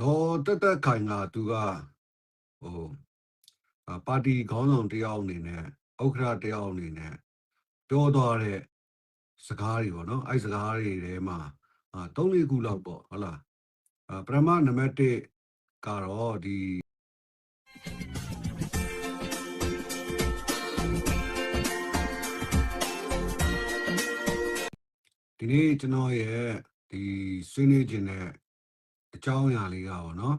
ဒေါ်တက်တက်ခိုင်ကသူကဟိုအာပါတီခေါင်းဆောင်တယောက်အနေနဲ့ဥက္ကဋ္ဌတယောက်အနေနဲ့ပြောသွားတဲ့စကားတွေပေါ့နော်အဲ့စကားတွေထဲမှာအာ၃လေးခုလောက်ပေါ့ဟုတ်လားအာပထမနံပါတ်1ကတော့ဒီဒီနေ့ကျွန်တော်ရဲ့ဒီဆွေးနွေးခြင်းနဲ့ အကြောင်းအရာလေးကပေါ့နော်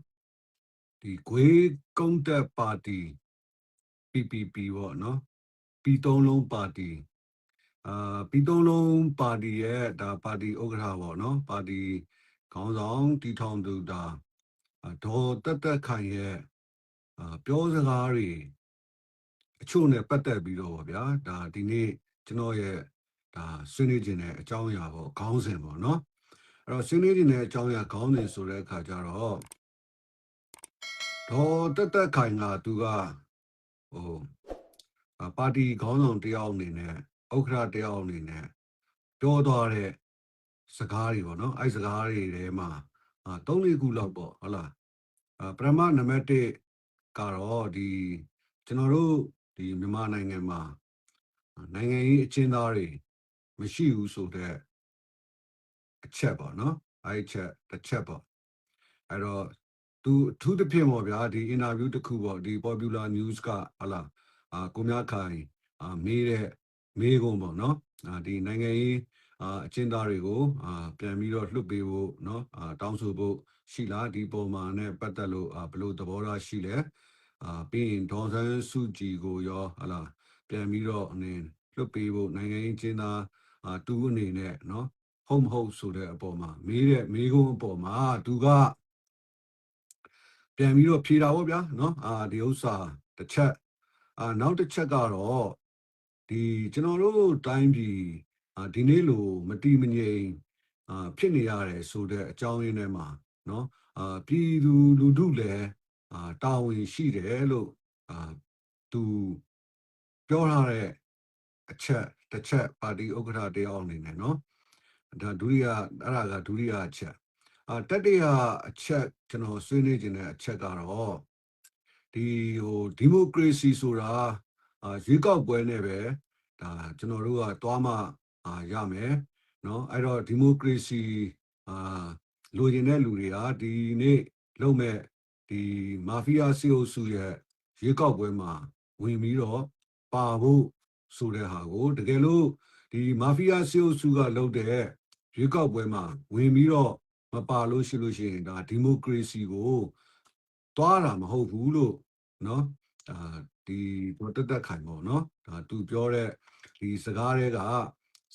ဒီဂွေးကုန်းတက်ပါတီ PPP ပေါ့နော်ပြည်သုံးလုံးပါတီအာပြည်သုံးလုံးပါတီရဲ့ဒါပါတီဥက္ကဋ္ဌပေါ့နော်ပါတီခေါင်းဆောင်တီထောင်သူဒါအာဒေါ်တက်တက်ခိုင်ရဲ့အာပြောစကားတွေအချို့နဲ့ပတ်သက်ပြီးတော့ဗောဗျာဒါဒီနေ့ကျွန်တော်ရဲ့ဒါဆွေးနွေးခြင်းနဲ့အကြောင်းအရာပေါ့ခေါင်းစဉ်ပေါ့နော် အဲ့တော့ဆွေးနွေးခြင်းနဲ့အကြောင်းအရာခေါင်းစဉ်ဆိုတဲ့အခါကျတော့ဒေါ်တက်တက်ခိုင်ကသူကဟိုအာပါတီခေါင်းဆောင်တယောက်အနေနဲ့ဥက္ကဋ္ဌတယောက်အနေနဲ့ပြောသွားတဲ့စကားတွေပေါ့နော်အဲ့စကားတွေထဲမှာအာ၃လေးခုလောက်ပေါ့ဟုတ်လားအာပထမနံပါတ်1ကတော့ဒီကျွန်တော်တို့ဒီမြန်မာနိုင်ငံမှာအာနိုင်ငံရေးအကျဉ်းသားတွေမရှိဘူးဆိုတဲ့ အချက်ပေါ့နော်အဲ့ဒီချက်တစ်ချက်ပေါ့အဲ့တော့သူအထူးသဖြင့်ပေါ့ဗျာဒီအင်တာဗျူးတစ်ခုပေါ့ဒီ popular news ကဟုတ်လားအာကိုမြခိုင်အာမေးတဲ့မေးခွန်းပေါ့နော်အာဒီနိုင်ငံရေးအာအကျဉ်းသားတွေကိုအာပြန်ပြီးတော့လွှတ်ပေးဖို့နော်အာတောင်းဆိုဖို့ရှိလားဒီပုံမှာနဲ့ပတ်သက်လို့အာဘယ်လိုသဘောထားရှိလဲအာပြီးရင်ဒေါ်ဆန်းစုကြည်ကိုရောဟလာပြန်ပြီးတော့အနေလွှတ်ပေးဖို့နိုင်ငံရေးအကျဉ်းသားအာတူအနေနဲ့နော် ဟုတ်မဟုတ်ဆိုတဲ့အပေါ်မှာမေးတဲ့မေးခွန်းအပေါ်မှာသူကပြန်ပြီးတော့ဖြေတာပေါ့ဗျာနော်အာဒီဥစ္စာတစ်ချက်အာနောက်တစ်ချက်ကတော့ဒီကျွန်တော်တို့တိုင်းပြည်အာဒီနေ့လိုမတိမငြိမ်အာဖြစ်နေရတယ်ဆိုတဲ့အကြောင်းရင်းထဲမှာနော်အာပြည်သူလူထုလည်းအာတာဝန်ရှိတယ်လို့အာသူပြောထားတဲ့အချက်တစ်ချက်ပါတီဥက္ကဋ္ဌတယောက်အနေနဲ့နော် ဒါဒုတိယအဲ့ဒါကဒုတိယအချက်အာတတိယအချက်ကျွန်တော်ဆွေးနွေးခြင်းတဲ့အချက်ကတော့ ဒီဟိုဒီမိုကရေစီဆိုတာအာရွေးကောက်ပွဲနဲ့ပဲဒါကျွန်တော်တို့ကသွားမှအာရမယ်เนาะအဲ့တော့ဒီမိုကရေစီအာလိုချင်တဲ့လူတွေဟာဒီနေ့လုံးမဲ့ဒီမာဖီးယားစီအိုစုရဲ့ရွေးကောက်ပွဲမှာဝင်ပြီးတော့ပါဖို့ဆိုတဲ့ဟာကိုတကယ်လို့ဒီမာဖီးယားစီအိုစုကလုပ်တဲ့ ရွေးကောက်ပွဲမှာဝင်ပြီးတော့မပါလို့ရှိလို့ရှိရင်ဒါဒီမိုကရေစီကိုသွားတာမဟုတ်ဘူးလို့ เนาะအာဒီတော့တက်တက်ခိုင်ပေါ့เนาะဒါသူပြောတဲ့ဒီစကားတွေက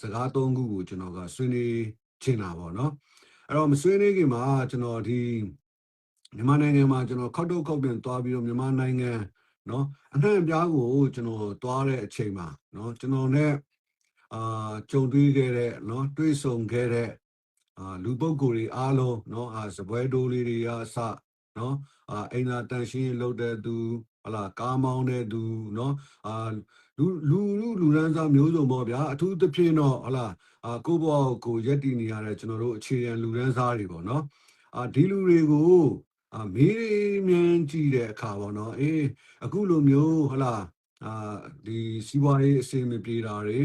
စကားသုံးခုကိုကျွန်တော်ကဆွေးနွေးချင်တာပေါ့เนาะအဲ့တော့မဆွေးနွေးခင်မှာကျွန်တော်ဒီမြန်မာနိုင်ငံမှာကျွန်တော်ခောက်တော့ခောက်ပြန်သွားပြီးတော့မြန်မာနိုင်ငံเนาะအနှံ့အပြားကိုကျွန်တော်သွားတဲ့အချိန်မှာเนาะကျွန်တော် ਨੇ အာကြုံတွေ့ခဲ့တဲ့เนาะတွေ့ဆုံခဲ့တဲ့အာလူပုဂ္ဂိုလ်တွေအားလုံးเนาะအာစပွဲတိုးလေးတွေအစเนาะအာအိမ်သာတန်ရှင်းရေးလုပ်တဲ့သူဟလာကားမောင်းတဲ့သူเนาะအာလူလူလူလူရန်စားမျိုးစုံပေါ့ဗျာအထူးသဖြင့်တော့ဟလာအာကိုယ့်ဘောကိုရက်တည်နေရတဲ့ကျွန်တော်တို့အခြေခံလူရန်စားတွေပေါ့เนาะအာဒီလူတွေကိုအာမေးမြန်းကြည့်တဲ့အခါပေါ့နော်အေးအခုလိုမျိုးဟလာအာဒီစီးပွားရေးအဆင်မပြေတာတွေ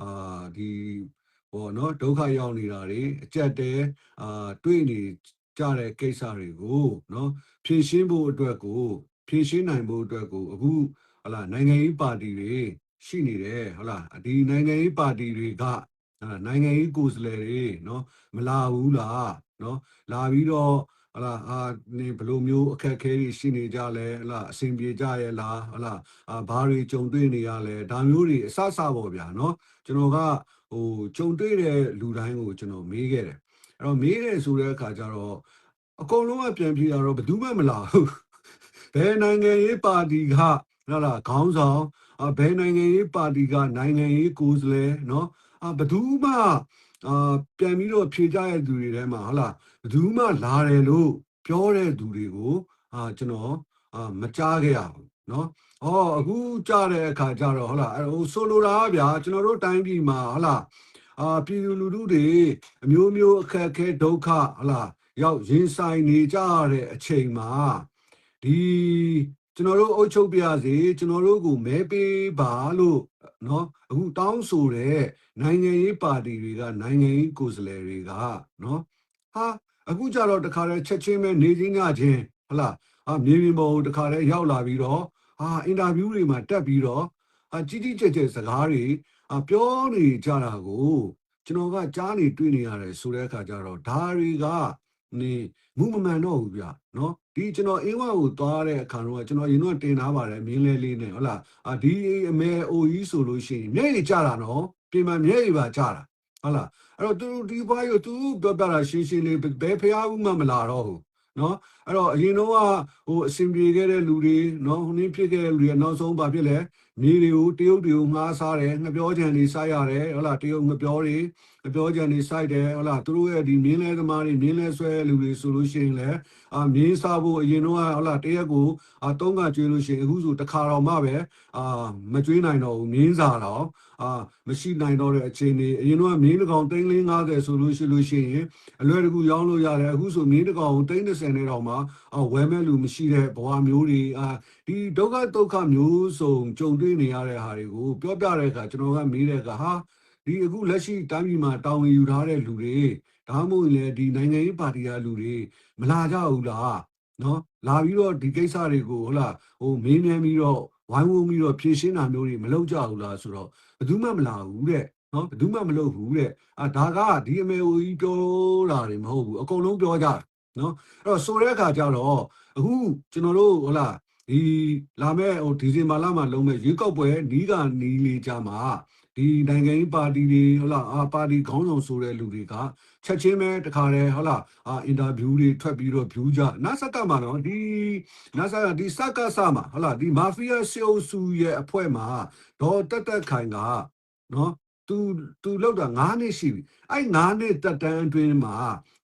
အာဒီဟောနော်ဒုက္ခရောက်နေတာတွေအကြက်တဲအာတွေ့နေကြတဲ့ကိစ္စတွေကိုနော်ဖြည့်ရှင်းဖို့အတွက်ကိုဖြည့်ရှင်းနိုင်ဖို့အတွက်ကိုအခုဟလာနိုင်ငံရေးပါတီတွေရှိနေတယ်ဟုတ်လားဒီနိုင်ငံရေးပါတီတွေကဟလာနိုင်ငံရေးကိုယ်စားလှယ်တွေနော်မလာဘူးလားနော်လာပြီးတော့ ဟလာအာနေဘယ်လိုမျိုးအခက်အခဲတွေရှိနေကြလဲဟလာအဆင်ပြေကြရဲ့လားဟလာအာဘာတွေကြုံတွေ့နေရလဲဒါမျိုးတွေအဆအဆပေါ့ဗျာနော်ကျွန်တော်ကဟိုကြုံတွေ့တဲ့လူတိုင်းကိုကျွန်တော်မေးခဲ့တယ်အဲ့တော့မေးတယ်ဆိုတဲ့အခါကျတော့အကုန်လုံးကပြန်ပြေတာတော့ဘယ်သူမှမလာဘူးဘယ်နိုင်ငံရေးပါတီကဟုတ်လားခေါင်းဆောင်အဘယ်နိုင်ငံရေးပါတီကနိုင်ငံရေးကိုယ်စားလှယ်နော်အဘယ်သူမှအာပြန်ပြီးတော့ဖြေကြရတဲ့သူတွေထဲမှာဟုတ်လား ဘယ်သူမှလာတယ်လို့ပြောတဲ့သူတွေကိုအာကျွန်တော်အာမကြားခဲ့ရဘူးเนาะဩအခုကြားတဲ့အခါကျတော့ဟုတ်လားအဲ့ဟိုဆိုလိုတာကဗျာကျွန်တော်တို့တိုင်းပြည်မှာဟုတ်လားအာပြည်သူလူထုတွေအမျိုးမျိုးအခက်အခဲဒုက္ခဟုတ်လား ရောက်ရင်ဆိုင်နေကြရတဲ့အချိန်မှာဒီကျွန်တော်တို့အုပ်ချုပ်ပြစေကျွန်တော်တို့ကိုမဲပေးပါလို့เนาะအခုတောင်းဆိုတဲ့နိုင်ငံရေးပါတီတွေကနိုင်ငံရေးကိုယ်စားလှယ်တွေကเนาะဟာ အခုကြတော့တခါလဲချက်ချင်းပဲနေချင်းညချင်းဟလားအာမြေပြင်ပေါ်တခါလဲရောက်လာပြီးတော့အာအင်တာဗျူးတွေမှာတက်ပြီးတော့အာကြီးကြီးကျယ်ကျယ်စကားတွေအာပြောနေကြတာကိုကျွန်တော်ကကြားနေတွေ့နေရတယ်ဆိုတဲ့အခါကျတော့ဒါတွေကနေမှုမမှန်တော့ဘူးဗျနော်ဒီကျွန်တော်အင်းဝကိုသွားတဲ့အခါတော့ကျွန်တော်ရင်တော့တင်ထားပါတယ်မင်းလေးလေးနဲ့ဟုတ်လားအာဒီအမေအိုကြီးဆိုလို့ရှိရင်မျက်ရည်ကျတာနော်ပြင်မှမျက်ရည်ပါကျတာ ဟုတ်လားအဲ့တော့သူဒီဘွားရသူပြောပြတာရှင်းရှင်းလေးဘယ်ဖျားဘူးမှမလာတော့ဘူးနော်အဲ့တော့အရင်တော့ဟိုအစင်ပြေခဲ့တဲ့လူတွေနော်ဟိုနည်းဖြစ်ခဲ့တဲ့လူတွေနောက်ဆုံးဘာဖြစ်လဲမြေတွေကိုတရုတ်တွေကိုငှားစားတယ်ငပြောကြံတွေစိုက်ရတယ်ဟုတ်လားတရုတ်ငပြောတွေငပြောကြံတွေစိုက်တယ်ဟုတ်လားသူတို့ရဲ့ဒီမြင်းလဲသမားတွေမြင်းလဲဆွဲလူတွေဆိုလို့ရှိရင်လည်းအာမြင်းစားဖို့အရင်တော့ဟုတ်လားတရက်ကိုအာတုံးကကျွေးလို့ရှိရင်အခုဆိုတစ်ခါတော့မှပဲအာမကျွေးနိုင်တော့ဘူးမြင်းစားတော့ အာမရှိနိုင်တော့တဲ့အချိန်တွေအရင်တော့မြင်းတစ်ကောင်350ဆိုလို့ရှိလို့ရှိရင်အလွယ်တကူရောင်းလို့ရတယ်အခုဆိုမြင်းတစ်ကောင်330နဲ့တော့မှအာဝယ်မဲ့လူမရှိတဲ့ဘဝမျိုးတွေအာဒီဒုက္ခဒုက္ခမျိုးစုံကြုံတွေ့နေရတဲ့ဟာတွေကိုပြောပြတဲ့အခါကျွန်တော်ကမေးတဲ့အခါဟာဒီအခုလက်ရှိတိုင်းပြည်မှာတောင်းဝင်ယူထားတဲ့လူတွေဒါမှမဟုတ်ရင်လည်းဒီနိုင်ငံရေးပါတီကလူတွေမလာကြဘူးလားနော်လာပြီးတော့ဒီကိစ္စတွေကိုဟုတ်လားဟိုမင်းနေပြီးတော့ ဝိုင်းဝန်းပြီးတော့ဖြည့်ရှင်းတာမျိုးတွေမလုပ်ကြဘူးလားဆိုတော့ဘယ်သူမှမလာဘူးတဲ့နော်ဘယ်သူမှမလုပ်ဘူးတဲ့အာဒါကဒီအမေအိုကြီးပြောတာတွေမဟုတ်ဘူးအကုန်လုံးပြောကြတယ်နော်အဲ့တော့ဆိုတဲ့အခါကျတော့အခုကျွန်တော်တို့ဟုတ်လားဒီလာမဲ့ဟိုဒီဇင်ဘာလမှာလုံးမဲ့ရွေးကောက်ပွဲနီးကနီးလေးကြမှာဒီနိုင်ငံရေးပါတီတွေဟုတ်လားအာပါတီခေါင်းဆောင်ဆိုတဲ့လူတွေက ချက်ချင်းပဲတခါတည်းဟုတ်လားအာအင်တာဗျူးတွေထွက်ပြီးတော့ view ကြနာဆက်ကမှာနော်ဒီနာဆက်ကဒီစက်ကဆမှာဟုတ်လားဒီမာဖီးယားစီအိုစုရဲ့အဖွဲ့မှာဒေါ်တက်တက်ခိုင်ကနော်သူသူလောက်တာ9နှစ်ရှိပြီအဲ့9နှစ်တက်တန်းအတွင်းမှာ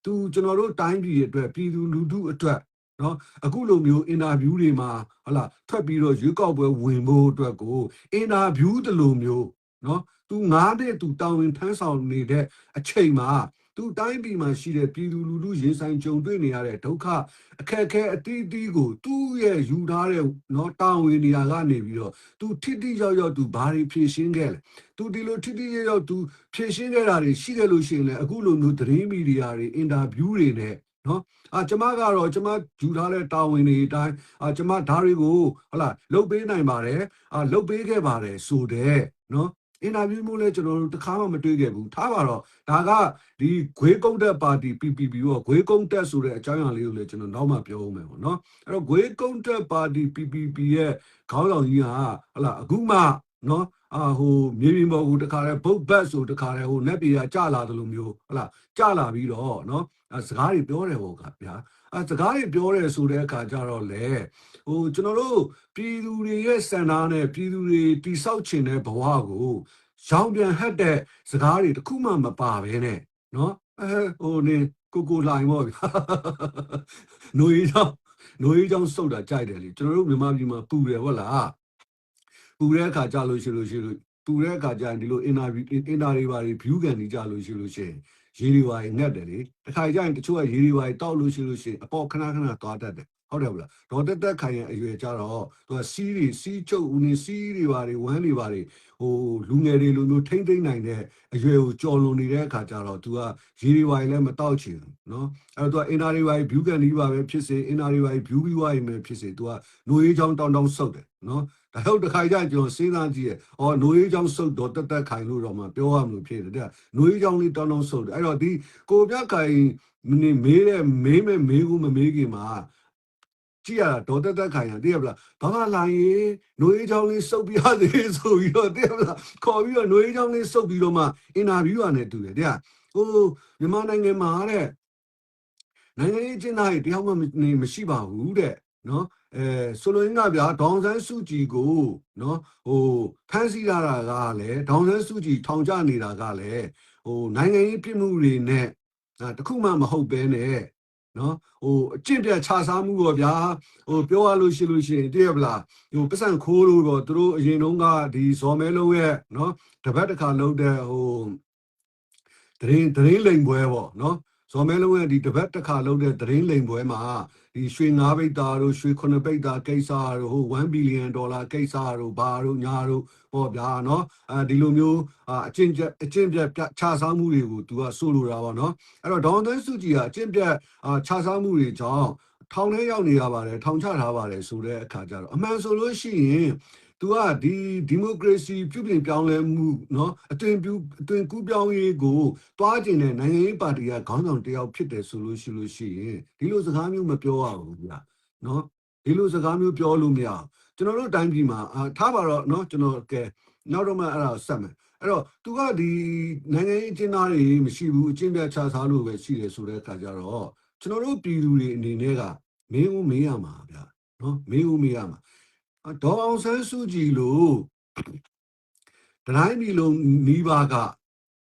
သူကျွန်တော်တို့တိုင်းပြည်အတွက်ပြည်သူလူထုအတွက်နော်အခုလိုမျိုးအင်တာဗျူးတွေမှာဟလာထွက်ပြီးတော့ရွေးကောက်ပွဲဝင်ဖို့အတွက်ကိုအင်တာဗျူးတလိုမျိုးနော်သူငားတဲ့သူတောင်းဝင်ထမ်းဆောင်နေတဲ့အချိန်မှာ သူတိုင်းပြည်မှာရှိတဲ့ပြည်သူလူထုရင်ဆိုင်ကြုံတွေ့နေရတဲ့ဒုက္ခအခက်အခဲအတီးတီးကိုသူ့ရဲ့ယူထားတဲ့နော်တောင်းဝင်နေရာကနေပြီးတော့သူထိတိရောက်ရောက်သူဘာတွေဖြည့်ရှင်းခဲ့လဲသူဒီလိုထိတိရောက်ရောက်သူဖြည့်ရှင်းခဲ့တာတွေရှိခဲ့လို့ရှိရင်လည်းအခုလိုမျိုးသတင်းမီဒီယာတွေအင်တာဗျူးတွေနဲ့နော်အာကျမကတော့ကျမယူထားတဲ့တာဝန်တွေအတိုင်းအာကျမဓာတ်တွေကိုဟလာလုတ်ပေးနိုင်ပါတယ်အာလုတ်ပေးခဲ့ပါတယ်ဆိုတဲ့နော် အင်တာဗျူးမျိုးလဲကျွန်တော်တို့တခါမှမတွေ့ခဲ့ဘူးထားပါတော့ဒါကဒီဂွေးကုန်းတက်ပါတီ PPP ရောဂွေးကုန်းတက်ဆိုတဲ့အကြောင်းအရာလေးကိုလည်းကျွန်တော်နောက်မှပြောဦးမယ်ပေါ့နော်အဲ့တော့ဂွေးကုန်းတက်ပါတီ PPP ရဲ့ခေါင်းဆောင်ကြီးကဟလာအခုမှနော်အာဟိုမြေပြင်ပေါ်ကိုတခါလဲဘုတ်ဘတ်ဆိုတခါလဲဟိုနက်ပြေကကြလာတယ်လို့မျိုးဟလာကြလာပြီးတော့နော်အဲစကားတွေပြောတယ်ဟောကဗျာ အဲစကားတွေပြောတယ်ဆိုတဲ့အခါကျတော့လေဟိုကျွန်တော်တို့ပြည်သူတွေရဲ့စံနာနဲ့ပြည်သူတွေတိဆောက်ချင်တဲ့ဘဝကိုရောင်ပြန်ဟတ်တဲ့စကားတွေတခုမှမပါဘဲနဲ့နော်အဲဟိုနေကိုကိုလိုင်းပေါ့ဗျာနှွေးကြောင်နှွေးကြောင်စုတ်တာကြိုက်တယ်လေကျွန်တော်တို့မြန်မာပြည်မှာပူတယ်ဟုတ်လားပူတဲ့အခါကြလို့ရှိလို့ရှိလို့ပူတဲ့အခါကျရင်ဒီလို interview interview တွေဘာတွေ view ကန်နေကြလို့ရှိလို့ရှိရင် ရေတွေပါရင်ငတ်တယ်လေတစ်ခါကျရင်တချို့ကရေတွေပါတောက်လို့ရှိလို့ရှိရင်အပေါ်ခဏခဏသွားတတ်တယ် ဟုတ်တယ်ဗလားဒေါ်တက်တက်ခိုင်ရဲ့အရွယ်ကြတော့သူကစီးတွေစီးချုပ်ဦးနေစီးတွေပါတွေဝမ်းတွေပါတွေဟိုလူငယ်တွေလိုမျိုးထိမ့်သိမ့်နိုင်တဲ့အရွယ်ကိုကြော်လွန်နေတဲ့အခါကျတော့သူကရေတွေပါလည်းမတောက်ချင်ဘူးနော်အဲ့တော့သူကအင်တာတွေပါဘျူးကန်ဒီပါပဲဖြစ်စေအင်တာတွေပါဘျူးပြီးွားရင်ပဲဖြစ်စေသူကနှွေးချောင်းတောင်းတောင်းဆုပ်တယ်နော်ဒါဟုတ်တစ်ခါကျကျွန်တော်စဉ်းစားကြည့်ရဲ့။အော်နှွေးချောင်းဆုပ်တော့တက်တက်ခိုင်လို့တော့မှပြောရမလို့ဖြစ်တယ်တဲ့။နှွေးချောင်းလေးတောင်းတောင်းဆုပ်တယ်။အဲ့တော့ဒီကိုပြခိုင်နေမေးတဲ့မေးမဲ့မေးကိုမမေးခင်မှာ ကြည့်ရတာဒေါ်တက်တက်ခိုင်ရတည်ရပလားဘာမှလာရင်နှွေးချောင်းလေးစုပ်ပြရသေးဆိုပြီးတော့တည်ရပလားခေါ်ပြီးတော့နှွေးချောင်းလေးစုပ်ပြီးတော့မှအင်တာဗျူးရနဲ့တူတယ်တဲ့။ဟိုမြန်မာနိုင်ငံမှာတဲ့နိုင်ငံရေးကျင်းသားတွေတယောက်မှမရှိပါဘူးတဲ့နော်အဲဆိုလိုရင်းကဗျာဒေါန်ဆန်းစုကြည်ကိုနော်ဟိုဖမ်းဆီးရတာကလည်းဒေါန်ဆန်းစုကြည်ထောင်ချနေတာကလည်းဟိုနိုင်ငံရေးပြစ်မှုတွေနဲ့တခုမှမဟုတ်ပဲနဲ့ နော်ဟိုအကျင့်ပြတ်ခြားစားမှုပေါ့ဗျာဟိုပြောရလို့ရှိလို့ရှိရင်တည့်ရပလားဟိုပတ်စံခိုးလို့တော့သူတို့အရင်တုန်းကဒီဇော်မဲလုံးရဲ့နော်တပတ်တစ်ခါလုံးတဲ့ဟိုတရင်တရင်လိန်ပွဲပေါ့နော်ဇော်မဲလုံးရဲ့ဒီတပတ်တစ်ခါလုပ်တဲ့သတင်းလိမ်ပွဲမှာ ဒီရွှေ9ဘိတ်သားတို့ရွှေ9ဘိတ်သားကိစ္စတို့ဟို1ဘီလီယံဒေါ်လာကိစ္စတို့ဘာတို့ညာတို့ဟောဗျာနော်အဲဒီလိုမျိုးအာအကျင့်ချက်အကျင့်ပြတ်ခြားစားမှုတွေကို तू ကဆိုလိုတာပါနော်အဲ့တော့ဒေါန်သန်းစုကြည်ကအကျင့်ပြတ်အာခြားစားမှုတွေကြောင့်ထောင်ထဲရောက်နေရပါတယ်ထောင်ချထားပါတယ်ဆိုတဲ့အခါကျတော့အမှန်ဆိုလို့ရှိရင် သူကဒီဒီမိုကရေစီပြုပြင်ပြောင်းလဲမှုနော်အသွင်ပြုအသွင်ကူးပြောင်းရေးကိုတွားကျင်တဲ့နိုင်ငံရေးပါတီကခေါင်းဆောင်တယောက်ဖြစ်တယ်ဆိုလို့ရှိလို့ရှိရင်ဒီလိုစကားမျိုးမပြောရဘူးဗျာနော်ဒီလိုစကားမျိုးပြောလို့မရကျွန်တော်တို့တိုင်းပြည်မှာထားပါတော့နော်ကျွန်တော်ကဲနောက်တော့မှအဲ့ဒါဆက်မယ်အဲ့တော့သူကဒီနိုင်ငံရေးအကျဉ်းသားတွေမရှိဘူးအကျဉ်းပြချစားလို့ပဲရှိတယ်ဆိုတဲ့အခါကျတော့ကျွန်တော်တို့ပြည်သူတွေအနေနဲ့ကမင်းဦးမင်းရမှာဗျာနော်မင်းဦးမင်းရမှာ ဒေါ်အောင်ဆန်းစုကြည်လို့တတိုင်းပြည်လုံးနီးပါးက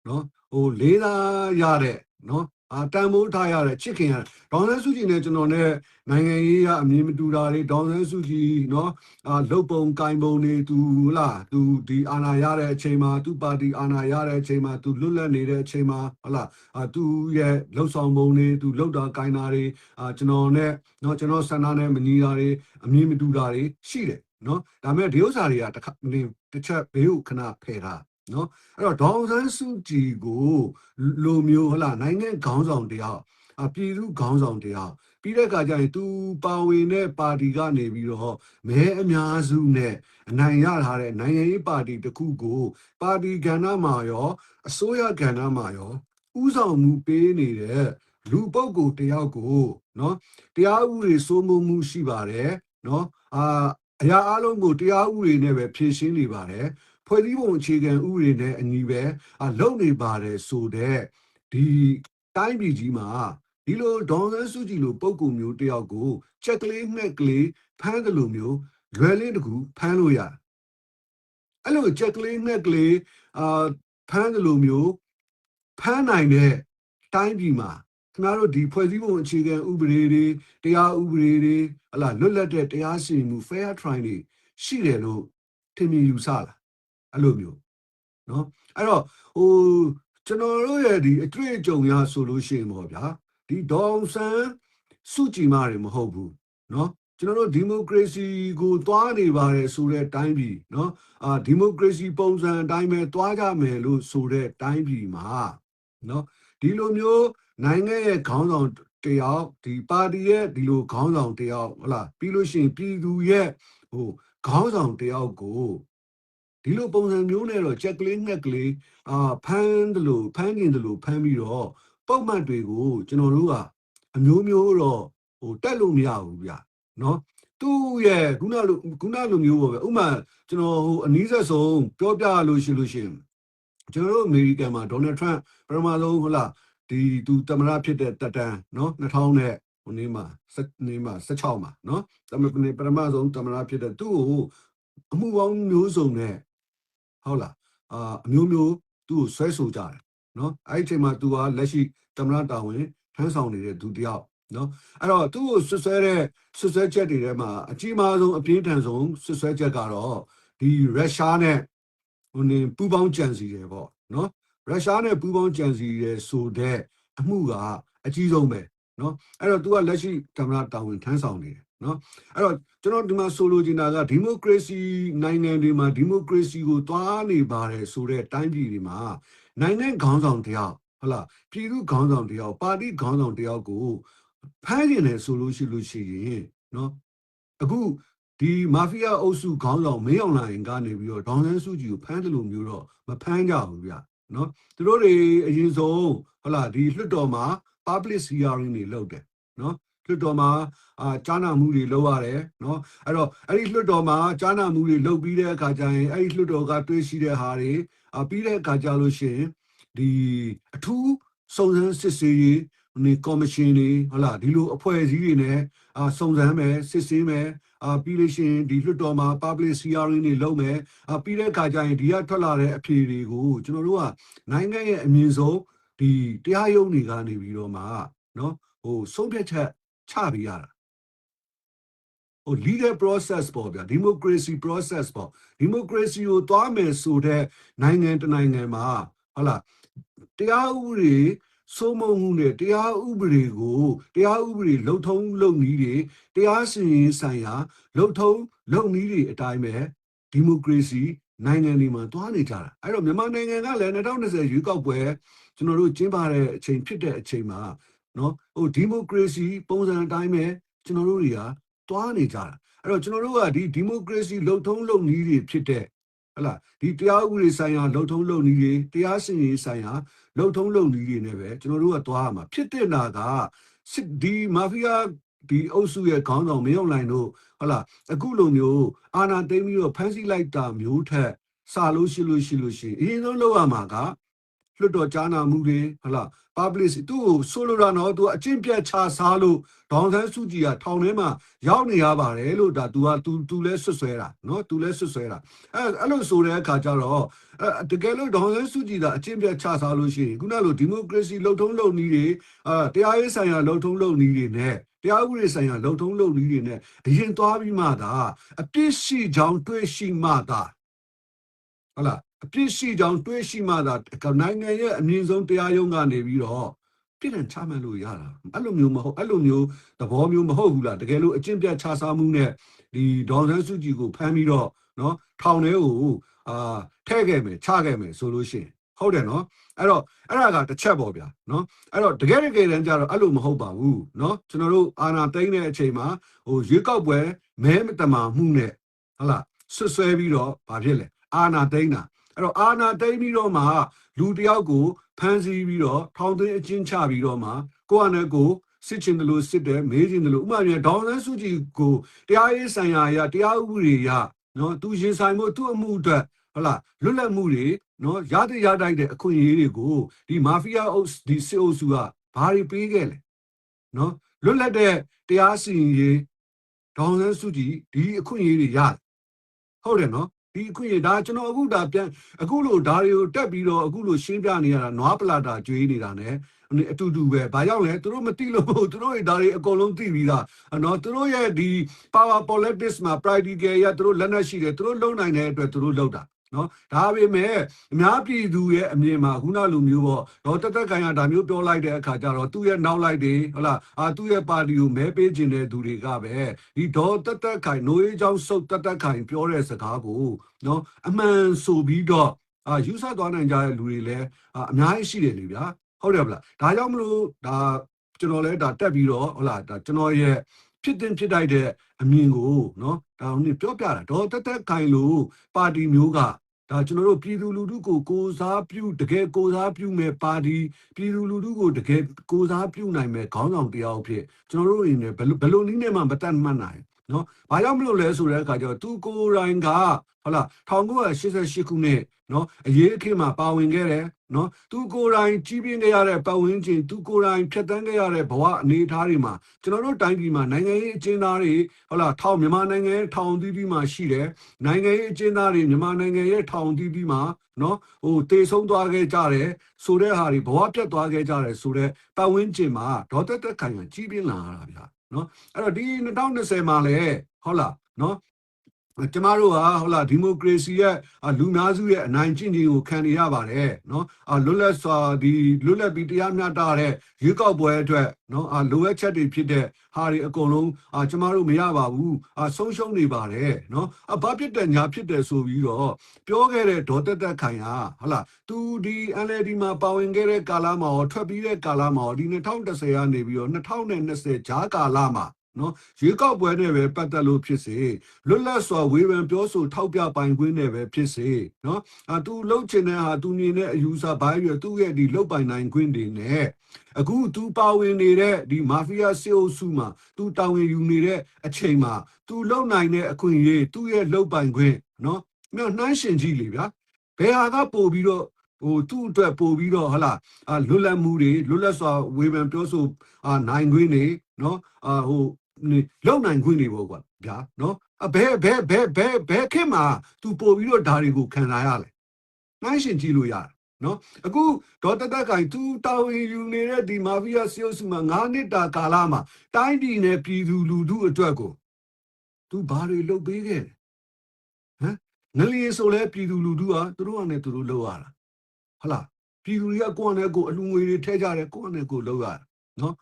နော်ဟိုလေးသားရတဲ့နော် အာတန်မိုးထားရတဲ့ချစ်ခင်ရတဲ့ဒေါ်အောင်ဆန်းစုကြည်နဲ့ကျွန်တော်နဲ့နိုင်ငံရေးကအမြင်မတူတာတွေဒေါ်အောင်ဆန်းစုကြည်နော်အာလုတ်ပုံကင်ပုံနေသူလားသူဒီအာဏာရတဲ့အချိန်မှာသူပါတီအာဏာရတဲ့အချိန်မှာသူလွတ်လပ်နေတဲ့အချိန်မှာဟုတ်လားအာသူရဲ့လှုပ်ဆောင်ပုံတွေသူလှုပ်တာကင်တာတွေအာကျွန်တော်နဲ့နော်ကျွန်တော်ဆန္ဒနဲ့မညီတာတွေအမြင်မတူတာတွေရှိတယ်နော်ဒါပေမဲ့ဒီဥစ္စာတွေကတစ်ခါနင်တစ်ချက်ဘေးကိုခဏဖယ်ထား နော်အဲ့တော့ဒေါအောင်ဆန်းစုကြည်ကိုလိုမျိုးဟလာနိုင်ငံခေါင်းဆောင်တယောက်အပြည်သူခေါင်းဆောင်တယောက်ပြီးတဲ့အခါကျရင်သူပါဝင်တဲ့ပါတီကနေပြီးတော့မဲအများစုနဲ့အနိုင်ရထားတဲ့နိုင်ငံရေးပါတီတစ်ခုကို ပါတီကဏ္ဍမှာရောအစိုးရကဏ္ဍမှာရောဥဆောင်မှုပေးနေတဲ့လူပုဂ္ဂိုလ်တယောက်ကိုနော်တရားဥပဒေစိုးမိုးမှုရှိပါတယ်နော်အာအရာအလုံးကိုတရားဥပဒေနဲ့ပဲဖြေရှင်းနေပါတယ် ဖွဲ့စည်းပုံအခြေခံဥပဒေနဲ့အညီပဲအလုပ်နေပါတယ်ဆိုတဲ့ဒီတိုင်းပြည်ကြီးမှာဒီလိုဒေါန်ဆန်းစုကြည်လိုပုံကူမျိုးတယောက်ကိုချက်ကလေးငှက်ကလေးဖမ်းတယ်လို့မျိုးလွယ်လေးတကူဖမ်းလို့ရတယ်အဲ့လိုချက်ကလေးငှက်ကလေးအာဖမ်းတယ်လို့မျိုးဖမ်းနိုင်တဲ့တိုင်းပြည်မှာခင်ဗျားတို့ဒီဖွဲ့စည်းပုံအခြေခံဥပဒေတွေတရားဥပဒေတွေဟလာလွတ်လပ်တဲ့တရားစီရင်မှု fair trial တွေရှိတယ်လို့ထင်မြင်ယူဆလား အဲ့လိုမျိုးနော်အဲ့တော့ဟိုကျွန်တော်တို့ရဲ့ဒီအတွေ့အကြုံရဆိုလို့ရှိရင်ပေါ့ဗျာဒီဒေါန်ဆန်စုကြည်မာတွေမဟုတ်ဘူးနော်ကျွန်တော်တို့ဒီမိုကရေစီကိုသွားနေပါတယ်ဆိုတဲ့အတိုင်းပြည်နော်အာဒီမိုကရေစီပုံစံအတိုင်းပဲသွားကြမယ်လို့ဆိုတဲ့အတိုင်းပြည်မှာနော်ဒီလိုမျိုးနိုင်ငံရဲ့ခေါင်းဆောင်တယောက်ဒီပါတီရဲ့ဒီလိုခေါင်းဆောင်တယောက်ဟုတ်လားပြီးလို့ရှိရင်ပြည်သူရဲ့ဟိုခေါင်းဆောင်တယောက်ကို ဒီလိုပုံစံမျိုးနဲ့တော့ချက်ကလေးငှက်ကလေးအာဖမ်းတယ်လို့ဖမ်းကျင်တယ်လို့ဖမ်းပြီးတော့ပုံမှန်တွေကိုကျွန်တော်တို့ကအမျိုးမျိုးတော့ဟိုတက်လို့မရဘူးဗျနော်သူ့ရဲ့ခုနလိုခုနလိုမျိုးပေါ့ဗျဥပမာကျွန်တော်ဟိုအနည်းဆက်ဆုံးပြောပြလို့ရှိလို့ရှိရင်ကျွန်တော်တို့အမေရိကန်မှာဒေါ်နယ်ထရန့်ပထမဆုံးဟုတ်လားဒီသူတမရဖြစ်တဲ့တက်တန်းနော်2000နဲ့ဟိုနေ့မှာ7နေ့မှာ16မှာနော်တမပထမဆုံးတမရဖြစ်တဲ့သူ့ကိုအမှုပေါင်းမျိုးစုံနဲ့ ဟုတ်လားအာအမျိုးမျိုးသူ့ကိုဆွဲဆိုကြတယ်နော်အဲ့ဒီအချိန်မှာ तू ကလက်ရှိသမရတာဝန်ထမ်းဆောင်နေတဲ့သူတယောက်နော်အဲ့တော့သူ့ကိုဆွဆွဲတဲ့ဆွဆွဲချက်တွေထဲမှာအကြီးမားဆုံးအပြင်းထန်ဆုံးဆွဆွဲချက်ကတော့ဒီရုရှားနဲ့ဟိုနေပူးပေါင်းကြံစီတယ်ပေါ့နော်ရုရှားနဲ့ပူးပေါင်းကြံစီတယ်ဆိုတဲ့အမှုကအကြီးဆုံးပဲနော်အဲ့တော့ तू ကလက်ရှိသမရတာဝန်ထမ်းဆောင်နေတယ် နော်အဲ့တော့ကျွန်တော်ဒီမှာဆိုလိုချင်တာကဒီမိုကရေစီနိုင်ငံတွေမှာဒီမိုကရေစီကိုသွားနေပါတယ်ဆိုတဲ့တိုင်းပြည်တွေမှာနိုင်ငံခေါင်းဆောင်တယောက်ဟုတ်လားပြည်သူခေါင်းဆောင်တယောက်ပါတီခေါင်းဆောင်တယောက်ကိုဖမ်းကျင်တယ်ဆိုလို့ရှိလို့ရှိရင်နော်အခုဒီမာဖီးယားအုပ်စုခေါင်းဆောင်မင်းအောင်လှိုင်ကနေပြီးတော့ဒေါန်ဆန်းစုကြည်ကိုဖမ်းတယ်လို့မျိုးတော့မဖမ်းကြဘူးဗျနော်သူတို့တွေအရင်ဆုံးဟုတ်လားဒီလွှတ်တော်မှာ public hearing တွေလုပ်တယ်နော် လွှတ်တော်မှာအာကြားနာမှုတွေလုပ်ရတယ်နော်အဲ့တော့အဲ့ဒီလွှတ်တော်မှာကြားနာမှုတွေလုပ်ပြီးတဲ့အခါကျရင်အဲ့ဒီလွှတ်တော်ကတွေးရှိတဲ့ဟာတွေအာပြီးတဲ့အခါကျလို့ရှိရင်ဒီအထူးစုံစမ်းစစ်ဆေးရေးဒီကော်မရှင်တွေဟုတ်လားဒီလိုအဖွဲ့အစည်းတွေနဲ့အာစုံစမ်းမယ်စစ်ဆေးမယ်အာပြီးလို့ရှိရင်ဒီလွှတ်တော်မှာ public hearing တွေလုပ်မယ်အာပြီးတဲ့အခါကျရင်ဒီကထွက်လာတဲ့အဖြေတွေကိုကျွန်တော်တို့ကနိုင်ငံရဲ့အမြင့်ဆုံးဒီတရားရုံးတွေကနေပြီးတော့မှနော်ဟိုဆုံးဖြတ်ချက် ချပြီးရတာဟို legal process ပေါ့ဗျာ democracy process ပေါ့ democracy ကိုသွားမယ်ဆိုတဲ့နိုင်ငံတစ်နိုင်ငံမှာဟုတ်လားတရားဥပဒေစိုးမိုးမှုနဲ့တရားဥပဒေကိုတရားဥပဒေလုံထုံးလုံနည်းတွေတရားစီရင်ဆိုင်ရာလုံထုံးလုံနည်းတွေအတိုင်းပဲဒီမိုကရေစီနိုင်ငံတွေမှာတွားနေကြတာအဲ့တော့မြန်မာနိုင်ငံကလည်း2020ရွေးကောက်ပွဲကျွန်တော်တို့ကျင်းပတဲ့အချိန်ဖြစ်တဲ့အချိန်မှာ နော်ဟိုဒီမိုကရေစီပုံစံအတိုင်းပဲကျွန်တော်တို့တွေကတွားနေကြတာအဲ့တော့ကျွန်တော်တို့ကဒီဒီမိုကရေစီလုံထုံးလုံနည်းတွေဖြစ်တဲ့ဟလာဒီတရားဥပဒေဆိုင်ရာလုံထုံးလုံနည်းတွေတရားစီရင်ဆိုင်ရာလုံထုံးလုံနည်းတွေနဲ့ပဲကျွန်တော်တို့ကသွားရမှာဖြစ်တဲ့နာကစစ်ဒီမာဖီးယားဒီအုပ်စုရဲ့ခေါင်းဆောင်မင်းအောင်လှိုင်တို့ဟုတ်လားအခုလိုမျိုးအာဏာသိမ်းပြီးတော့ဖမ်းဆီးလိုက်တာမျိုးထက်စာလို့ရှိလို့ရှိလို့ရှိရင်အရင်ဆုံးလုပ်ရမှာက လွတ်တော်ကြားနာမှုတွေဟလား public သူ့ကိုဆိုလိုတာနော်သူကအကျင့်ပြတ်ချစားလို့ဒေါန်ဆန်းစုကြည်ကထောင်ထဲမှာရောက်နေရပါတယ်လို့ဒါ तू က तू तू လဲဆွဆွဲတာနော် तू လဲဆွဆွဲတာအဲအဲ့လိုဆိုတဲ့အခါကျတော့အဲတကယ်လို့ဒေါန်ဆန်းစုကြည်ကအကျင့်ပြတ်ချစားလို့ရှိရင်ခုနလိုဒီမိုကရေစီလှုပ်ထုံးလှုပ်နည်းတွေအဲတရားရေးဆိုင်ရာလှုပ်ထုံးလှုပ်နည်းတွေနဲ့တရားဥပဒေဆိုင်ရာလုံထုံးလုံနည်းတွေနဲ့အရင်သွားပြီးမှသာအပြစ်ရှိကြောင်းတွေ့ရှိမှသာဟုတ်လား အပြစ်ရှိကြောင်းတွေးရှိမှသာနိုင်ငံရဲ့အမြင့်ဆုံးတရားရုံးကနေပြီးတော့ပြည်ထန်ချမှတ်လို့ရတာအဲ့လိုမျိုးမဟုတ်အဲ့လိုမျိုးသဘောမျိုးမဟုတ်ဘူးလားတကယ်လို့အကျင့်ပြတ်ချစားမှုနဲ့ဒီဒေါန်ဆန်းစုကြည်ကိုဖမ်းပြီးတော့နော်ထောင်ထဲကိုအာထဲ့ခဲ့မယ်ချခဲ့မယ်ဆိုလို့ရှိရင်ဟုတ်တယ်နော်အဲ့တော့အဲ့ဒါကတစ်ချက်ပေါ့ဗျာနော်အဲ့တော့တကယ်တကယ်တမ်းကျတော့အဲ့လိုမဟုတ်ပါဘူးနော်ကျွန်တော်တို့အာနာသိမ့်တဲ့အချိန်မှာဟိုရွေးကောက်ပွဲမဲမတမာမှုနဲ့ဟလာဆွဆွဲပြီးတော့ဘာဖြစ်လဲအာနာသိမ့်တာ အဲ့တော့အာနာသိမ့်ပြီးတော့မှလူတယောက်ကိုဖမ်းဆီးပြီးတော့ထောင်သွင်းအကျဉ်းချပြီးတော့မှကိုယ့်အနေကိုစစ်ချင်တယ်လို့စစ်တယ်မေးချင်တယ်လို့ဥပမာပြန်ဒေါန်ဆန်းစုကြည်ကိုတရားရေးဆိုင်ရာအရတရားဥပဒေအရနော်သူရင်ဆိုင်မှုသူ့အမှုအတွက်ဟုတ်လားလွတ်လပ်မှုတွေနော်ရတဲ့ရတိုက်တဲ့အခွင့်အရေးတွေကိုဒီမာဖီးယားအုပ်ဒီစစ်အုပ်စုကဘာတွေပေးခဲ့လဲနော်လွတ်လပ်တဲ့တရားစီရင်ရေးဒေါန်ဆန်းစုကြည်ဒီအခွင့်အရေးတွေရတယ်ဟုတ်တယ်နော် ဒီအခွင့်အရေးဒါကျွန်တော်အခုဒါပြန်အခုလို့ဒါတွေကိုတက်ပြီးတော့အခုလို့ရှင်းပြနေရတာနွားပလာတာကျွေးနေတာ ਨੇ အတူတူပဲဘာကြောင့်လဲသူတို့မသိလို့မဟုတ်သူတို့ရဲ့ဒါတွေအကုန်လုံးသိပြီးသားနော်သူတို့ရဲ့ဒီ power politics မှာ practical ရသူတို့လက်နက်ရှိတယ်သူတို့လုံနိုင်တဲ့အတွက်သူတို့လုံတာ နော်ဒါပေမဲ့အများပြည်သူရဲ့အမြင်မှာခုနလူမျိုးပေါ့တော့တက်တက်ကန်ရဒါမျိုးပြောလိုက်တဲ့အခါကျတော့သူ့ရဲ့နောက်လိုက်တွေဟုတ်လားအာသူ့ရဲ့ပါတီကိုမဲပေးခြင်းတဲ့သူတွေကပဲဒီဒေါ်တက်တက်ခိုင်နိုးရေးချောင်းစုပ်တက်တက်ခိုင်ပြောတဲ့စကားကိုနော်အမှန်ဆိုပြီးတော့အာယူဆသွားနိုင်ကြတဲ့လူတွေလည်းအများကြီးရှိတယ်လေဗျာဟုတ်တယ်ဗလားဒါကြောင့်မလို့ဒါကျွန်တော်လည်းဒါတက်ပြီးတော့ဟုတ်လားဒါကျွန်တော်ရဲ့ဖြစ်တင်ဖြစ်တိုက်တဲ့အမြင်ကိုနော်ဒါဟိုပြောပြတာဒေါ်တက်တက်ခိုင်လို့ပါတီမျိုးက ဒါကျွန်တော်တို့ပြည်သူလူထုကိုကိုစားပြုတကယ်ကိုစားပြုမဲ့ပါတီပြည်သူလူထုကိုတကယ်ကိုစားပြုနိုင်မဲ့ခေါင်းဆောင်တရားအဖြစ်ကျွန်တော်တို့အနေနဲ့ဘယ်လိုဘယ်လိုနည်းနဲ့မှမတတ်မှတ်နိုင် နော်။ဘာကြောင့်မလို့လဲဆိုတဲ့အခါကျတော့သူကိုယ်တိုင်ကဟုတ်လား1988ခုနှစ်နော်အရေးအခင်းမှာပါဝင်ခဲ့တယ်နော်သူကိုယ်တိုင်ကြီးပြင်းခဲ့ရတဲ့ပတ်ဝန်းကျင်သူကိုယ်တိုင်ဖြတ်တန်းခဲ့ရတဲ့ဘဝအနေအထားတွေမှာကျွန်တော်တို့တိုင်းပြည်မှာနိုင်ငံရေးအကျဉ်းသားတွေဟုတ်လားထောင်မြန်မာနိုင်ငံရဲ့ထောင်သီးသီးမှာရှိတယ်နိုင်ငံရေးအကျဉ်းသားတွေမြန်မာနိုင်ငံရဲ့ထောင်သီးသီးမှာနော်ဟိုတေဆုံးသွားခဲ့ကြတယ်ဆိုတဲ့ဟာတွေဘဝပြတ်သွားခဲ့ကြတယ်ဆိုတဲ့ပတ်ဝန်းကျင်မှာဒေါ်တက်တက်ခိုင်ကကြီးပြင်းလာတာဗျာ နော်အဲ့တော့ဒီ2020မှာလဲဟုတ်လားနော် ကျမတို့ဟာဟုတ်လားဒီမိုကရေစီရဲ့လူများစုရဲ့အနိုင်ကျင့်ခြင်းကိုခံနေရပါတယ်နော်အလွတ်လပ်စွာဒီလွတ်လပ်ပြီးတရားမျှတတဲ့ရွေးကောက်ပွဲအတွက်နော်အလိုအပ်ချက်တွေဖြစ်တဲ့ဟာတွေအကုန်လုံးအကျမတို့မရပါဘူးအဆုံးရှုံးနေပါတယ်နော်အဘာဖြစ်တဲ့ညာဖြစ်တယ်ဆိုပြီးတော့ပြောခဲ့တဲ့ဒေါ်တက်တက်ခိုင်ဟာဟုတ်လားသူဒီ NLD မှာပါဝင်ခဲ့တဲ့ကာလမှာရောထွက်ပြီးတဲ့ကာလမှာရောဒီ2010ကနေပြီးတော့2020ဂျားကာလမှာ နော်ရွေးကောက်ပွဲနဲ့ပဲပတ်သက်လို့ဖြစ်စေလွတ်လပ်စွာဝေဖန်ပြောဆိုထောက်ပြပိုင်ခွင့်နဲ့ပဲဖြစ်စေနော်အတူလှုပ်ချင်တဲ့ဟာသူမြင်တဲ့အယူဆဘာရွယ်သူ့ရဲ့ဒီလှုပ်ပိုင်နိုင်ခွင့်တွေနဲ့အခုသူပါဝင်နေတဲ့ဒီမာဖီးယားစစ်အုပ်စုမှာသူတာဝန်ယူနေတဲ့အချိန်မှာသူလှုပ်နိုင်တဲ့အခွင့်အရေးသူ့ရဲ့လှုပ်ပိုင်ခွင့်နော်မြောက်နှမ်းရှင်ကြည့်လေဗျာဘယ်ဟာကပို့ပြီးတော့ဟိုသူ့အတွက်ပို့ပြီးတော့ဟလာလွတ်လပ်မှုတွေလွတ်လပ်စွာဝေဖန်ပြောဆိုအာနိုင်ခွင့်တွေနော်အာဟို လုံနိုင်ခွင့်တွေပေါ့ကွာဗျာနော်အဘဲဘဲဘဲဘဲဘဲခင်မှာ तू ပို့ပြီးတော့ဓာတွေကိုခံစားရလဲနိုင်ရှင်ကြည့်လို့ရတယ်နော်အခုဒေါ်တတကိုင်သူတာဝန်ယူနေတဲ့ဒီမာဖီးယားစီယိုစုမှာ9နှစ်တာကာလမှာတိုင်းပြည်နဲ့ပြည်သူလူထုအတွက်ကို तू ဘာတွေလုပ်ပေးခဲ့ဟမ်ငလျင်ဆိုလဲပြည်သူလူထုဟာသူတို့ကနေသူတို့လုပ်ရတာဟုတ်လားပြည်သူတွေကကိုယ့်အနေကိုယ်အလူငွေတွေထည့်ကြတယ်ကိုယ့်အနေကိုယ်လောက်ရတယ်နော်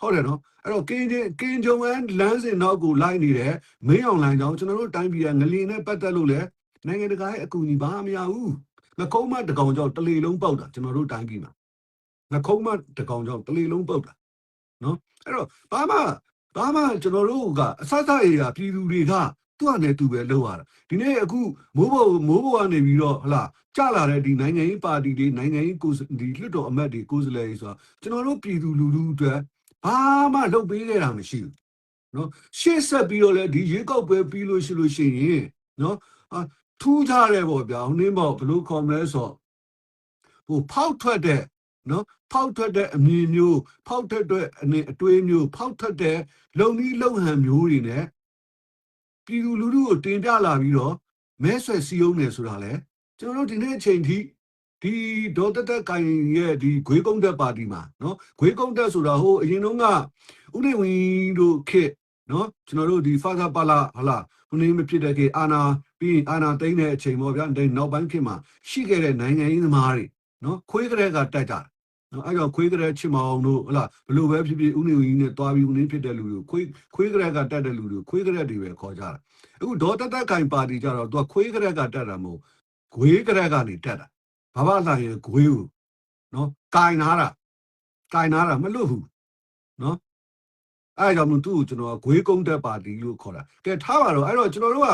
ဟုတ်တယ်နော်အဲ့တော့ကင်းချင်းကင်းဂျုံအန်လမ်းစဉ်နောက်ကိုလိုက်နေတဲ့မင်းအောင်လိုင်းကြောင့်ကျွန်တော်တို့တိုင်းပြည်ကငလျင်နဲ့ပတ်သက်လို့လဲနိုင်ငံတကာရဲ့အကူအညီဘာမှမရဘူးငကုံးမတကောင်ကြောင့်တလေလုံးပေါက်တာကျွန်တော်တို့တိုင်းပြည်မှာငကုံးမတကောင်ကြောင့်တလေလုံးပေါက်တာနော်အဲ့တော့ဘာမှဘာမှကျွန်တော်တို့ကအဆအဆအရာပြည်သူတွေကသူ့အနေနဲ့သူပဲလုပ်ရတာဒီနေ့အခုမိုးဘုံမိုးဘုံကနေပြီးတော့ဟလာကြလာတဲ့ဒီနိုင်ငံရေးပါတီတွေနိုင်ငံရေးကိုယ်စားဒီလွှတ်တော်အမတ်တွေကိုယ်စားလှယ်တွေဆိုတာကျွန်တော်တို့ပြည်သူလူထုအတွက် ဘာမှလုပ်ပေးခဲ့တာမရှိဘူးနော်ရှေ့ဆက်ပြီးတော့လေဒီရွေးကောက်ပွဲပြီးလို့ရှိလို့ရှိရင်နော်အာထူးခြားတယ်ပေါ့ဗျာဟိုနေ့ပေါ့ဘယ်လိုခေါ်မလဲဆိုတော့ဟိုဖောက်ထွက်တဲ့နော်ဖောက်ထွက်တဲ့အမြင်မျိုးဖောက်ထွက်တဲ့အနေအတွေးမျိုးဖောက်ထွက်တဲ့လုံနည်းလုံဟန်မျိုးတွေနဲ့ပြည်သူလူထုကိုတင်ပြလာပြီးတော့မဲဆွယ်စည်းရုံးနေဆိုတာလေကျွန်တော်တို့ဒီနေ့အချိန်ထိ ဒီဒေါ်တက်တက်ကိုင်ရဲ့ဒီဂွေးကုန်းတက်ပါတီမှာနော်ဂွေးကုန်းတက်ဆိုတာဟိုအရင်တုန်းကဥနေဝင်းတို့ခေတ်နော်ကျွန်တော်တို့ဒီဖာသာပါလာဟလာဟိုနေမဖြစ်တဲ့ခေတ်အာနာပြီးရင်အာနာသိမ်းတဲ့အချိန်ပေါ့ဗျာဒီနောက်ပိုင်းခေတ်မှာရှိခဲ့တဲ့နိုင်ငံရေးသမားတွေနော်ခွေးကလေးကတက်ကြတယ်နော်အဲ့တော့ခွေးကလေးချစ်မအောင်တို့ဟလာဘလို့ပဲဖြစ်ဖြစ်ဥနေဝင်းနဲ့တွားပြီးဥနေဖြစ်တဲ့လူတွေခွေးခွေးကလေးကတက်တဲ့လူတွေခွေးကလေးတွေပဲခေါ်ကြတာအခုဒေါ်တက်တက်ကိုင်ပါတီကြတော့သူကခွေးကလေးကတက်တာမဟုတ်ဂွေးကလေးကနေတက်တာ ဘာဘာလာရင်ဂွေးကိုနော်ကင်နာတာကင်နာတာမလွတ်ဘူးနော်အဲ့ဒါကြောင့်မလို့သူ့ကိုကျွန်တော်ကဂွေးကုန်းတက်ပါတီလို့ခေါ်တာကဲထားပါတော့အဲ့တော့ကျွန်တော်တို့က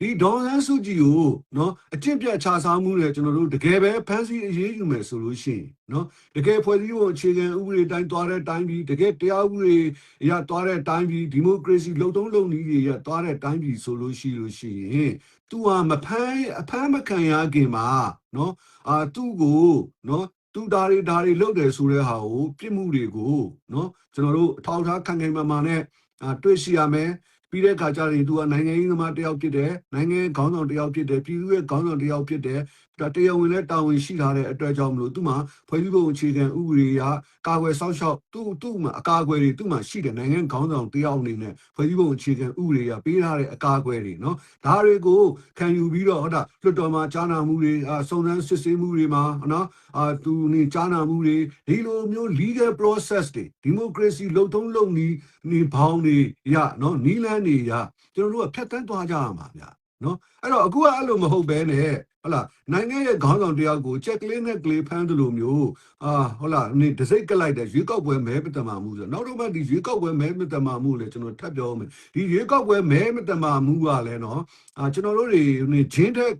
ဒီဒေါ်ဆန်းစုကြည်ကိုနော်အကျင့်ပြတ်ခြားစားမှုနဲ့ကျွန်တော်တို့တကယ်ပဲဖမ်းဆီးအရေးယူမယ်ဆိုလို့ရှိရင်နော်တကယ်ဖွဲ့စည်းပုံအခြေခံဥပဒေတိုင်းသွားတဲ့တိုင်းပြည်တကယ်တရားဥပဒေအရသွားတဲ့တိုင်းပြည်ဒီမိုကရေစီလုံတုံးလုံနည်းတွေရသွားတဲ့တိုင်းပြည်ဆိုလို့ရှိလို့ရှိရင် तू ဟာမဖမ်းအဖမ်းမခံရခင်မှာ နော်အာသူ့ကိုနော်သူဒါတွေဒါတွေလုပ်တယ်ဆိုတဲ့ဟာကိုပြစ်မှုတွေကိုနော်ကျွန်တော်တို့အထောက်အထားခံခံမှမှနဲ့အာတွေ့ရှိရမယ်ပြီးတဲ့အခါကျရင် तू ကနိုင်ငံရေးသမားတစ်ယောက်ဖြစ်တယ်နိုင်ငံခေါင်းဆောင်တစ်ယောက်ဖြစ်တယ်ပြည်သူရဲ့ခေါင်းဆောင်တစ်ယောက်ဖြစ်တယ်ဒါ တရားဝင်လည်းတာဝန်ရှိထားတဲ့အတွက်ကြောင့်မလို့သူ့မှာဖွဲ့စည်းပုံအခြေခံဥပဒေအရကာကွယ်စောင့်ရှောက်သူ့သူ့မှာအကာအကွယ်တွေသူ့မှာရှိတယ်နိုင်ငံခေါင်းဆောင်တယောက်အနေနဲ့ဖွဲ့စည်းပုံအခြေခံဥပဒေအရပေးထားတဲ့အကာအကွယ်တွေနော်ဒါတွေကိုခံယူပြီးတော့ဟုတ်တာလွှတ်တော်မှာကြားနာမှုတွေစုံစမ်းစစ်ဆေးမှုတွေမှာနော်အာသူနေကြားနာမှုတွေဒီလိုမျိုး legal process တွေ democracy လုံထုံးလုံနီးနေဘောင်းတွေရနော်နီးလန်းတွေရကျွန်တော်တို့ကဖြတ်တန်းသွားကြရမှာဗျာနော်အဲ့တော့အခုကအဲ့လိုမဟုတ်ဘဲနဲ့ ဟုတ်လားနိုင်ငံရဲ့ခေါင်းဆောင်တယောက်ကိုချက်ကလေးနဲ့ကလေးဖမ်းသလိုမျိုးအာဟုတ်လားနေဒစိတ်ကလိုက်တဲ့ရွေးကောက်ပွဲမဲမတမာမှုဆိုတော့နောက်တော့မှဒီရွေးကောက်ပွဲမဲမတမာမှုလေကျွန်တော်ထပ်ပြောမယ်ဒီရွေးကောက်ပွဲမဲမတမာမှုကလည်းနော်အာကျွန်တော်တို့တွေနေဂျင်းတဲ့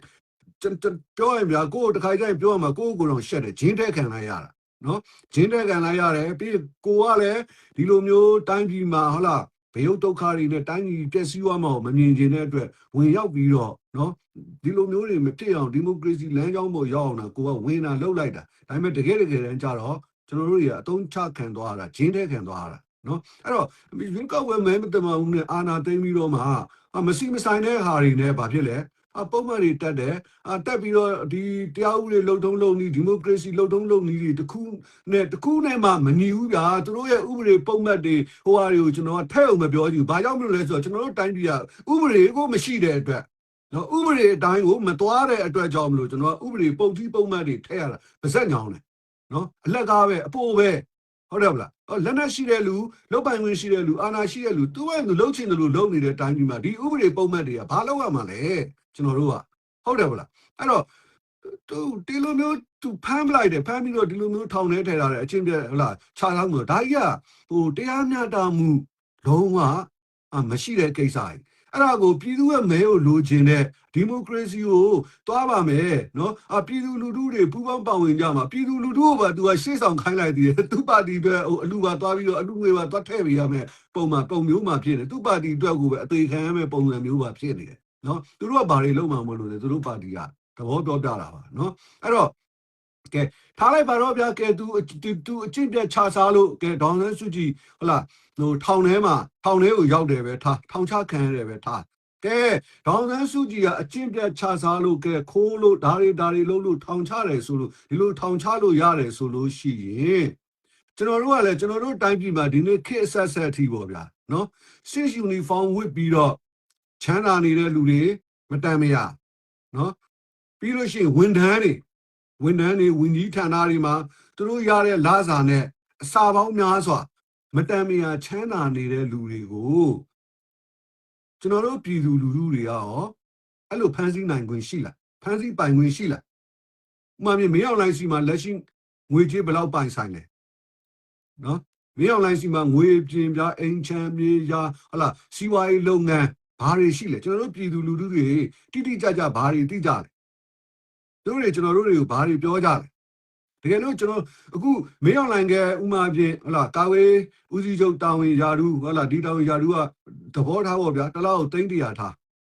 ကျွန်တော်ပြောရင်ဗျာကိုယ်တခါကျရင်ပြောရမှာကိုယ့်ကိုယ်တော့ရှက်တယ်ဂျင်းတဲ့ခံလိုက်ရတာနော်ဂျင်းတဲ့ခံလိုက်ရတယ်ပြီးကိုကလည်းဒီလိုမျိုးတိုင်းပြည်မှာဟုတ်လားဘေးရုပ်ဒုက္ခတွေနဲ့တိုင်းပြည်ပျက်စီးသွားမှာကိုမမြင်ချင်တဲ့အတွက်ဝင်ရောက်ပြီးတော့နော် ဒီလိုမျိုးတွေမဖြစ်အောင်ဒီမိုကရေစီလမ်းကြောင်းပေါ်ရောက်အောင်တာကိုကဝင်တာလှုပ်လိုက်တာဒါပေမဲ့တကယ်တကယ်တမ်းကျတော့ကျွန်တော်တို့တွေကအတုံးချခံသွားရတာဂျင်းတဲ့ခံသွားရတာနော်အဲ့တော့ရွေးကောက်ပွဲမဲမတမဘူးနဲ့အာနာသိမ့်ပြီးတော့မှအမစီမဆိုင်တဲ့ဟာတွေနဲ့ဘာဖြစ်လဲအပုံမှန်တွေတက်တယ်အတက်ပြီးတော့ဒီတရားဥပဒေလုံထုံးလုံနည်းဒီမိုကရေစီလုံထုံးလုံနည်းတွေတခုနဲ့တခုနဲ့မှမညီဘူးဗျာသူတို့ရဲ့ဥပဒေပုံမှန်တွေဟိုဟာတွေကိုကျွန်တော်ကထဲ့အောင်မပြောချင်ဘူးဘာကြောင့်မလို့လဲဆိုတော့ကျွန်တော်တို့တိုင်းပြည်ကဥပဒေကိုမရှိတဲ့အတွက် နော်ဥပဒေအတိုင်းကိုမသွားတဲ့အတွက်ကြောင့်မလို့ကျွန်တော်ကဥပဒေပုံစည်းပုံမှန်တွေထဲ့ရတာပါဇက်ညောင်းတယ်နော်အလက်ကားပဲအပိုးပဲဟုတ်တယ်မလားဟောလက်နက်ရှိတဲ့လူလောက်ပိုင်ဝင်ရှိတဲ့လူအာဏာရှိတဲ့လူသူ့ရဲ့လူလှုပ်ချင်တယ်လို့လုပ်နေတဲ့တိုင်းပြည်မှာဒီဥပဒေပုံမှန်တွေကဘာလုပ်ရမှာလဲကျွန်တော်တို့ကဟုတ်တယ်မလားအဲ့တော့သူဒီလိုမျိုးသူဖမ်းပလိုက်တယ်ဖမ်းပြီးတော့ဒီလိုမျိုးထောင်ထဲထည့်ထားတယ်အချင်းပြဟလာခြားထားမှုဒါကြီးကဟိုတရားမျှတမှုလုံးဝအမရှိတဲ့ကိစ္စကြီး အဲ့ဒါကိုပြည်သူရဲ့မဲကိုလိုချင်တဲ့ဒီမိုကရေစီကိုသွားပါမယ်နော်အပြည်သူလူထုတွေပူးပေါင်းပါဝင်ကြမှာပြည်သူလူထုကိုပါသူကရှေ့ဆောင်ခိုင်းလိုက်သေးတယ်သူပါတီပဲဟိုအလူပါသွားပြီးတော့အလူငွေပါသွားထည့်ပေးရမယ်ပုံမှန်ပုံမျိုးမှဖြစ်နေသူပါတီအတွက်ကိုပဲအသေးခံရမယ်ပုံစံမျိုးပါဖြစ်နေတယ်နော်သူတို့ကဘာတွေလုပ်မှာမလို့လဲသူတို့ပါတီကသဘောပြောပြတာပါနော်အဲ့တော့ကဲထားလိုက်ပါတော့ဗျာကဲသူသူအကျင့်ပြတ်ခြားစားလို့ကဲဒေါန်ဆန်းစုကြည်ဟုတ်လား ဟိုထောင်ထဲမှာထောင်ထဲကိုရောက်တယ်ပဲထားထောင်ချခံရတယ်ပဲထားကဲဒေါန်ဆန်းစုကြည်ကအကျင့်ပြတ်ခြားစားလို့ကဲခိုးလို့ဓာရီဓာရီလုံးလို့ထောင်ချတယ်ဆိုလို့ဒီလိုထောင်ချလို့ရတယ်ဆိုလို့ရှိရင်ကျွန်တော်တို့ကလည်းကျွန်တော်တို့တိုင်းပြည်မှာဒီနေ့ခေတ်အဆက်ဆက်အထိပေါ့ဗျာနော်စစ်ယူနီဖောင်းဝတ်ပြီးတော့ချမ်းသာနေတဲ့လူတွေမတန်မရနော်ပြီးလို့ရှိရင်ဝန်ထမ်းတွေဝန်ထမ်းတွေဝန်ကြီးဌာနတွေမှာသူတို့ရတဲ့လစာနဲ့အစာပေါင်းများစွာ မတန်မရာချမ်းသာနေတဲ့လူတွေကိုကျွန်တော်တို့ပြည်သူလူထုတွေကရောအဲ့လိုဖန်ဆီးနိုင်ခွင့်ရှိလားဖန်ဆီးပိုင်ခွင့်ရှိလားဥပမာမြေမင်းအောင်လိုင်းစီမှာလက်ရှိငွေကြေးဘယ်လောက်ပိုင်ဆိုင်လဲနော်မင်းအောင်လိုင်းစီမှာငွေပြင်ပြအိမ်ချမ်းမြေရာဟလာစီးပွားရေးလုပ်ငန်းဘာတွေရှိလဲကျွန်တော်တို့ပြည်သူလူထုတွေတိတိကျကျဘာတွေသိကြလဲသူတို့တွေကျွန်တော်တို့တွေကိုဘာတွေပြောကြလဲ တကယ်လို့ကျွန်တော်အခုမင်းအောင်လိုင်းကဥမာပြင်ဟလာကာဝေးဦးစီးချုပ်တာဝန်ယာဒူဟလာဒီတာဝန်ယာဒူကသဘောထားပေါ့ဗျာတစ်လောက်သိန်းတရာထား